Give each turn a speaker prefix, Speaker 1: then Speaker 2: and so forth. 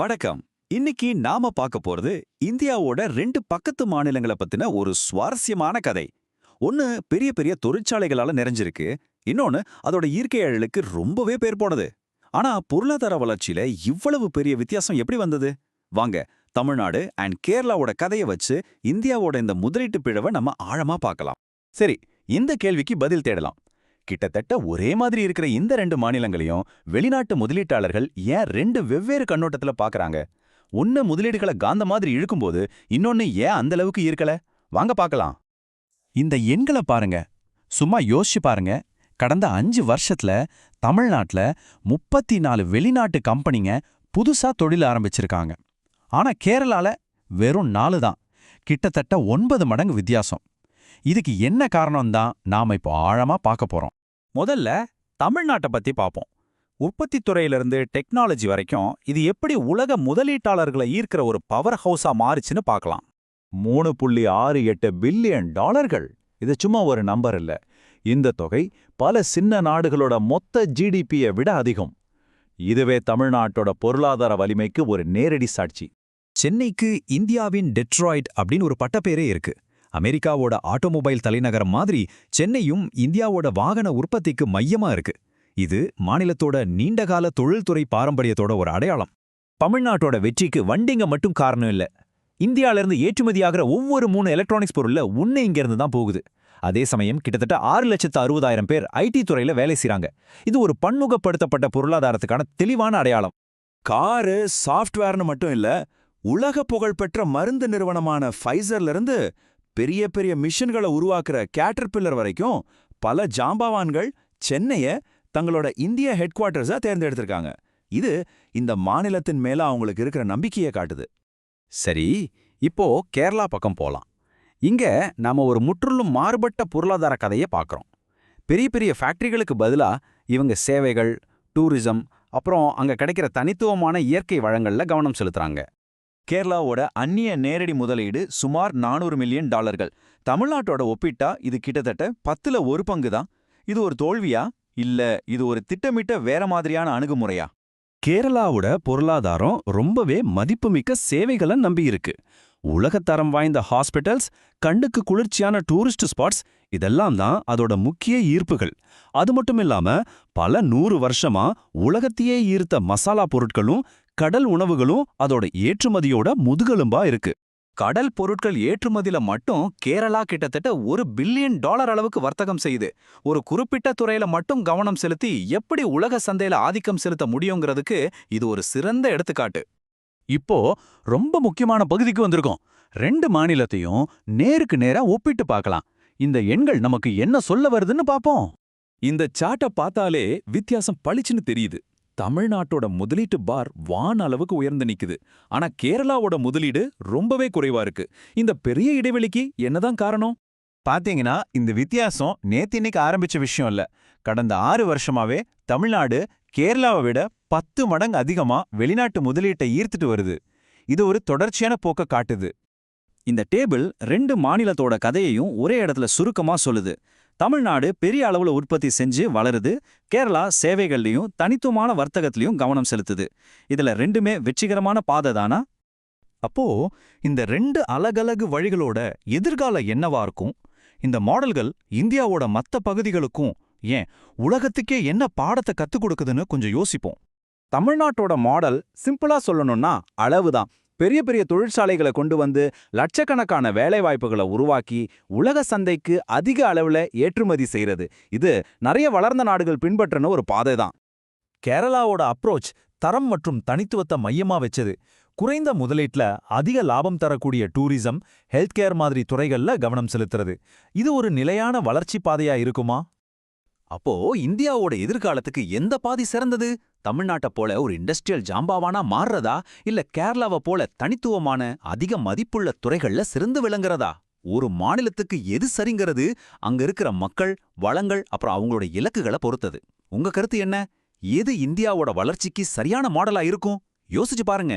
Speaker 1: வணக்கம். இன்னைக்கு நாம பார்க்க போறது இந்தியாவோட ரெண்டு பக்கத்து மாநிலங்களை பத்தின ஒரு சுவாரஸ்யமான கதை. ஒன்னு பெரிய பெரிய தொழிற்சாலைகளால நிறைஞ்சிருக்கு. இன்னொன்னு அதோட இயற்கை அழலுக்கு ரொம்பவே பேர் போனது. ஆனா பொருளாதார வளர்ச்சியில இவ்வளவு பெரிய வித்தியாசம் எப்படி வந்தது? வாங்க தமிழ்நாடு அண்ட் கேரளாவோட கதையை வச்சு இந்தியாவோட இந்த முதலீட்டு பிழவை நம்ம ஆழமா பார்க்கலாம். சரி இந்த கேள்விக்கு பதில் தேடலாம். கிட்டத்தட்ட ஒரே மாதிரி இருக்கிற இந்த ரெண்டு மாநிலங்களையும் வெளிநாட்டு முதலீட்டாளர்கள் ஏன் ரெண்டு வெவ்வேறு கண்ணோட்டத்துல பார்க்கறாங்க ஒன்னு முதலீடுகளை காந்த மாதிரி இழுக்கும்போது இன்னொன்னு ஏன் அந்த அளவுக்கு இருக்கல வாங்க பார்க்கலாம் இந்த எண்களை பாருங்க. சும்மா யோசிச்சு பாருங்க. கடந்த அஞ்சு வருஷத்துல தமிழ்நாட்டுல முப்பத்தி நாலு வெளிநாட்டு கம்பெனிங்க புதுசா தொழில் ஆரம்பிச்சிருக்காங்க. ஆனா கேரளால வெறும் நாலு தான். கிட்டத்தட்ட ஒன்பது மடங்கு வித்தியாசம். இதுக்கு என்ன காரணம் தான் நாம இப்போ ஆழமா பார்க்க போறோம். முதல்ல தமிழ்நாட்டை பத்தி பார்ப்போம் உற்பத்தி துறையிலிருந்து டெக்னாலஜி வரைக்கும் இது எப்படி உலக முதலீட்டாளர்களை ஈர்க்கிற ஒரு பவர் ஹவுஸா மாறுச்சுன்னு பார்க்கலாம் மூணு புள்ளி ஆறு எட்டு பில்லியன் டாலர்கள். இது சும்மா ஒரு நம்பர் இல்ல. இந்த தொகை பல சின்ன நாடுகளோட மொத்த ஜிடிபியை விட அதிகம். இதுவே தமிழ்நாட்டோட பொருளாதார வலிமைக்கு ஒரு நேரடி சாட்சி. சென்னைக்கு இந்தியாவின் டெட்ராய்ட் அப்படின்னு ஒரு பட்டப்பேரே இருக்கு. அமெரிக்காவோட ஆட்டோமொபைல் தலைநகரம் மாதிரி சென்னையும் இந்தியாவோட வாகன உற்பத்திக்கு மையமா இருக்கு. இது மாநிலத்தோட நீண்டகால தொழில்துறை பாரம்பரியத்தோட ஒரு அடையாளம். தமிழ்நாட்டோட வெற்றிக்கு வண்டிங்க மட்டும் காரணம் இல்ல. இந்தியால இருந்து ஏற்றுமதியாகிற ஒவ்வொரு மூணு எலக்ட்ரானிக்ஸ் பொருள்ல ஒன்று இங்க இருந்து தான் போகுது. அதே சமயம் கிட்டத்தட்ட ஆறு லட்சத்து அறுபதாயிரம் பேர் ஐடி துறையில வேலை செய்றாங்க. இது ஒரு பன்முகப்படுத்தப்பட்ட பொருளாதாரத்துக்கான தெளிவான அடையாளம். காரு சாஃப்ட்வேர்னு மட்டும் இல்ல உலக புகழ்பெற்ற மருந்து நிறுவனமான ஃபைசர்ல இருந்து பெரிய பெரிய மிஷின்களை உருவாக்குற கேட்டர்பில்லர் வரைக்கும் பல ஜாம்பவான்கள் சென்னைய தங்களோட இந்திய ஹெட் குவார்ட்டர்ஸாக தேர்ந்தெடுத்திருக்காங்க. இது இந்த மாநிலத்தின் மேல அவங்களுக்கு இருக்கிற நம்பிக்கையை காட்டுது. சரி இப்போ கேரளா பக்கம் போலாம். இங்க நாம ஒரு முற்றிலும் மாறுபட்ட பொருளாதார கதையை பார்க்குறோம் பெரிய பெரிய ஃபேக்டரிகளுக்கு பதிலா இவங்க சேவைகள் டூரிசம் அப்புறம் அங்க கிடைக்கிற தனித்துவமான இயற்கை வளங்கள்ல கவனம் செலுத்துறாங்க. கேரளாவோட அந்நிய நேரடி முதலீடு சுமார் நானூறு மில்லியன் டாலர்கள். தமிழ்நாட்டோட ஒப்பிட்டா இது கிட்டத்தட்ட பத்துல ஒரு பங்கு தான் இது ஒரு தோல்வியா? இல்ல இது ஒரு திட்டமிட்ட வேற மாதிரியான அணுகுமுறையா? கேரளாவோட பொருளாதாரம் ரொம்பவே மதிப்புமிக்க சேவைகளை நம்பியிருக்கு. உலகத்தரம் வாய்ந்த ஹாஸ்பிட்டல்ஸ் கண்ணுக்கு குளிர்ச்சியான டூரிஸ்ட் ஸ்பாட்ஸ் இதெல்லாம் தான் அதோட முக்கிய ஈர்ப்புகள். அது மட்டும் இல்லாம பல நூறு வருஷமா உலகத்தையே ஈர்த்த மசாலா பொருட்களும் கடல் உணவுகளும் அதோட ஏற்றுமதியோட முதுகெலும்பா இருக்கு. கடல் பொருட்கள் ஏற்றுமதியில மட்டும் கேரளா கிட்டத்தட்ட ஒரு பில்லியன் டாலர் அளவுக்கு வர்த்தகம் செய்யுது. ஒரு குறிப்பிட்ட துறையில மட்டும் கவனம் செலுத்தி எப்படி உலக சந்தையில ஆதிக்கம் செலுத்த முடியுங்கிறதுக்கு இது ஒரு சிறந்த எடுத்துக்காட்டு. இப்போ ரொம்ப முக்கியமான பகுதிக்கு வந்திருக்கோம். ரெண்டு மாநிலத்தையும் நேருக்கு நேரா ஒப்பிட்டு பார்க்கலாம். இந்த எண்கள் நமக்கு என்ன சொல்ல வருதுன்னு பாப்போம் இந்த சாட்டை பார்த்தாலே வித்தியாசம் பளிச்சுன்னு தெரியுது. தமிழ்நாட்டோட முதலீட்டு பார் வான் அளவுக்கு உயர்ந்து நிக்குது. ஆனா கேரளாவோட முதலீடு ரொம்பவே குறைவா இருக்கு. இந்த பெரிய இடைவெளிக்கு என்னதான் காரணம்? பாத்தீங்கன்னா இந்த வித்தியாசம் நேத்தின்னைக்கு ஆரம்பிச்ச விஷயம் இல்ல. கடந்த ஆறு வருஷமாவே தமிழ்நாடு கேரளாவை விட பத்து மடங்கு அதிகமா வெளிநாட்டு முதலீட்டை ஈர்த்துட்டு வருது. இது ஒரு தொடர்ச்சியான போக்க காட்டுது. இந்த டேபிள் ரெண்டு மாநிலத்தோட கதையையும் ஒரே இடத்துல சுருக்கமா சொல்லுது. தமிழ்நாடு பெரிய அளவுல உற்பத்தி செஞ்சு வளருது. கேரளா சேவைகள்லயும் தனித்துவமான வர்த்தகத்திலையும் கவனம் செலுத்துது. இதுல ரெண்டுமே வெற்றிகரமான பாதை தானா? அப்போ இந்த ரெண்டு அலகலகு வழிகளோட எதிர்கால என்னவா இருக்கும்? இந்த மாடல்கள் இந்தியாவோட மத்த பகுதிகளுக்கும் ஏன்? உலகத்துக்கே என்ன பாடத்தை கத்துக் கொடுக்குதுன்னு கொஞ்சம் யோசிப்போம். தமிழ்நாட்டோட மாடல் சிம்பிளா சொல்லணும்னா அளவுதான். பெரிய பெரிய தொழிற்சாலைகளை கொண்டு வந்து லட்சக்கணக்கான வேலைவாய்ப்புகளை உருவாக்கி உலக சந்தைக்கு அதிக அளவுல ஏற்றுமதி செய்யறது இது நிறைய வளர்ந்த நாடுகள் பின்பற்றின ஒரு பாதை தான் கேரளாவோட அப்ரோச் தரம் மற்றும் தனித்துவத்தை மையமா வச்சது. குறைந்த முதலீட்ல அதிக லாபம் தரக்கூடிய டூரிசம் ஹெல்த் கேர் மாதிரி துறைகள்ல கவனம் செலுத்துறது. இது ஒரு நிலையான வளர்ச்சி பாதையா இருக்குமா? அப்போ இந்தியாவோட எதிர்காலத்துக்கு எந்த பாதி சிறந்தது? தமிழ்நாட்டை போல ஒரு இண்டஸ்ட்ரியல் ஜாம்பாவானா மாறுறதா? இல்ல கேரளாவை போல தனித்துவமான அதிக மதிப்புள்ள துறைகள்ல சிறந்து விளங்குறதா? ஒரு மாநிலத்துக்கு எது சரிங்கிறது அங்க இருக்கிற மக்கள் வளங்கள் அப்புறம் அவங்களோட இலக்குகளை பொறுத்தது. உங்க கருத்து என்ன? எது இந்தியாவோட வளர்ச்சிக்கு சரியான மாடலா இருக்கும்? யோசிச்சு பாருங்க.